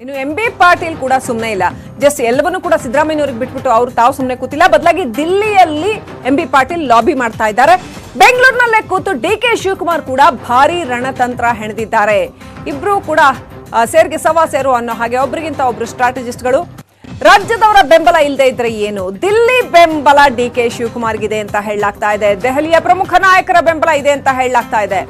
ಇನ್ನು M B Patil ಕೂಡ ಸುಮ್ಮನೆ ಇಲ್ಲ. ಜಸ್ಟ್ ಎಲ್ಲವನ್ನೂ ಕೂಡ ಸಿದ್ದರಾಮಯ್ಯವ್ರಿಗೆ ಬಿಟ್ಬಿಟ್ಟು ಅವರು ತಾವು ಸುಮ್ಮನೆ ಕೂತಿಲ್ಲ. ಬದಲಾಗಿ ದಿಲ್ಲಿಯಲ್ಲಿ ಎಂ ಬಿ ಪಾಟೀಲ್ ಲಾಬಿ ಮಾಡ್ತಾ ಇದ್ದಾರೆ. ಬೆಂಗಳೂರಿನಲ್ಲೇ ಕೂತು ಡಿ ಕೆ ಶಿವಕುಮಾರ್ ಕೂಡ ಭಾರಿ ರಣತಂತ್ರ ಹೆಣೆದಿದ್ದಾರೆ. ಇಬ್ರು ಕೂಡ ಸೇರ್ಗೆ ಸವಾ ಸೇರು ಅನ್ನೋ ಹಾಗೆ ಒಬ್ರಿಗಿಂತ ಒಬ್ರು ಸ್ಟ್ರಾಟಜಿಸ್ಟ್ಗಳು ರಾಜ್ಯದವರ ಬೆಂಬಲ ಇಲ್ಲದೆ ಇದ್ರೆ ಏನು? ದಿಲ್ಲಿ ಬೆಂಬಲ ಡಿ ಕೆ ಶಿವಕುಮಾರ್ಗಿದೆ ಅಂತ ಹೇಳಲಾಗ್ತಾ ಇದೆ. ದೆಹಲಿಯ ಪ್ರಮುಖ ನಾಯಕರ ಬೆಂಬಲ ಇದೆ ಅಂತ ಹೇಳಲಾಗ್ತಾ ಇದೆ.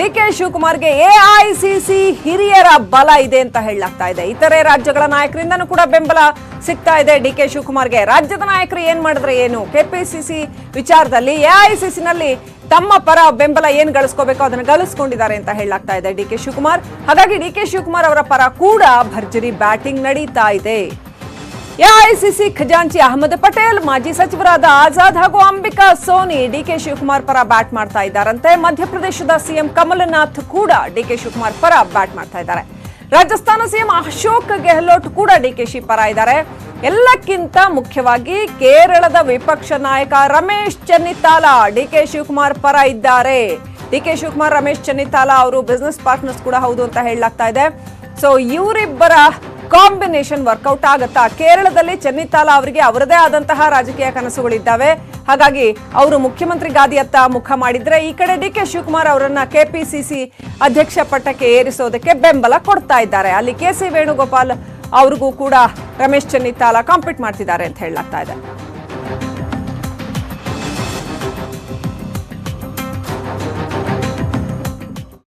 ಡಿ ಕೆ ಶಿವಕುಮಾರ್ಗೆ ಎಐಸಿಸಿ ಹಿರಿಯರ ಬಲ ಇದೆ ಅಂತ ಹೇಳಲಾಗ್ತಾ ಇದೆ. ಇತರೆ ರಾಜ್ಯಗಳ ನಾಯಕರಿಂದನೂ ಕೂಡ ಬೆಂಬಲ ಸಿಗ್ತಾ ಇದೆ ಡಿ ಕೆ ಶಿವಕುಮಾರ್ಗೆ. ರಾಜ್ಯದ ನಾಯಕರು ಏನ್ ಮಾಡಿದ್ರೆ ಏನು? ಕೆಪಿಸಿಸಿ ವಿಚಾರದಲ್ಲಿ ಎಐಸಿಸಿನಲ್ಲಿ ತಮ್ಮ ಪರ ಬೆಂಬಲ ಏನ್ ಗಳಿಸ್ಕೋಬೇಕು ಅದನ್ನು ಗಳಿಸ್ಕೊಂಡಿದ್ದಾರೆ ಅಂತ ಹೇಳಲಾಗ್ತಾ ಇದೆ ಡಿ ಕೆ ಶಿವಕುಮಾರ್. ಹಾಗಾಗಿ ಡಿ ಕೆ ಶಿವಕುಮಾರ್ ಅವರ ಪರ ಕೂಡ ಭರ್ಜರಿ ಬ್ಯಾಟಿಂಗ್ ನಡೀತಾ ಇದೆ. ಎಐಸಿಸಿ ಖಜಾಂಚಿ ಅಹಮದ್ ಪಟೇಲ್, ಮಾಜಿ ಸಚಿವರಾದ ಆಜಾದ್ ಹಾಗೂ ಅಂಬಿಕಾ ಸೋನಿ, ಡಿಕೆ ಶಿವಕುಮಾರ್ ಪರ ಬ್ಯಾಟ್ ಮಾಡ್ತಾ ಇದ್ದಾರಂತೆ. ಮಧ್ಯಪ್ರದೇಶದ ಸಿಎಂ ಕಮಲನಾಥ್ ಕೂಡ ಡಿಕೆ ಶಿವಕುಮಾರ್ ಪರ ಬ್ಯಾಟ್ ಮಾಡ್ತಾ ಇದ್ದಾರೆ. ರಾಜಸ್ಥಾನ ಸಿಎಂ ಅಶೋಕ್ ಗೆಹ್ಲೋಟ್ ಕೂಡ ಡಿಕೆಶಿ ಪರ ಇದ್ದಾರೆ. ಎಲ್ಲಕ್ಕಿಂತ ಮುಖ್ಯವಾಗಿ ಕೇರಳದ ವಿಪಕ್ಷ ನಾಯಕ ರಮೇಶ್ ಚೆನ್ನಿತ್ತಾಲ ಡಿಕೆ ಶಿವಕುಮಾರ್ ಪರ ಇದ್ದಾರೆ. ಡಿಕೆ ಶಿವಕುಮಾರ್, ರಮೇಶ್ ಚನ್ನಿತಾಲ ಅವರು ಬಿಸ್ನೆಸ್ ಪಾರ್ಟ್ನರ್ಸ್ ಕೂಡ ಹೌದು ಅಂತ ಹೇಳಲಾಗ್ತಾ ಇದೆ. ಸೊ ಇವರಿಬ್ಬರ ಕಾಂಬಿನೇಷನ್ ವರ್ಕೌಟ್ ಆಗುತ್ತಾ? ಕೇರಳದಲ್ಲಿ ಚೆನ್ನಿತ್ತಾಲ ಅವರಿಗೆ ಅವರದೇ ಆದಂತಹ ರಾಜಕೀಯ ಕನಸುಗಳಿದ್ದಾವೆ. ಹಾಗಾಗಿ ಅವರು ಮುಖ್ಯಮಂತ್ರಿ ಗಾದಿಯತ್ತ ಮುಖ ಮಾಡಿದ್ರೆ ಈ ಕಡೆ ಡಿ ಕೆ ಶಿವಕುಮಾರ್ ಅವರನ್ನ ಕೆಪಿಸಿಸಿ ಅಧ್ಯಕ್ಷ ಪಟ್ಟಕ್ಕೆ ಏರಿಸೋದಕ್ಕೆ ಬೆಂಬಲ ಕೊಡ್ತಾ ಇದ್ದಾರೆ. ಅಲ್ಲಿ ಕೆ ಸಿ ವೇಣುಗೋಪಾಲ್ ಅವ್ರಿಗೂ ಕೂಡ ರಮೇಶ್ ಚೆನ್ನಿತ್ತಾಲ ಕಾಂಪೀಟ್ ಮಾಡ್ತಿದ್ದಾರೆ ಅಂತ ಹೇಳಲಾಗ್ತಾ ಇದೆ.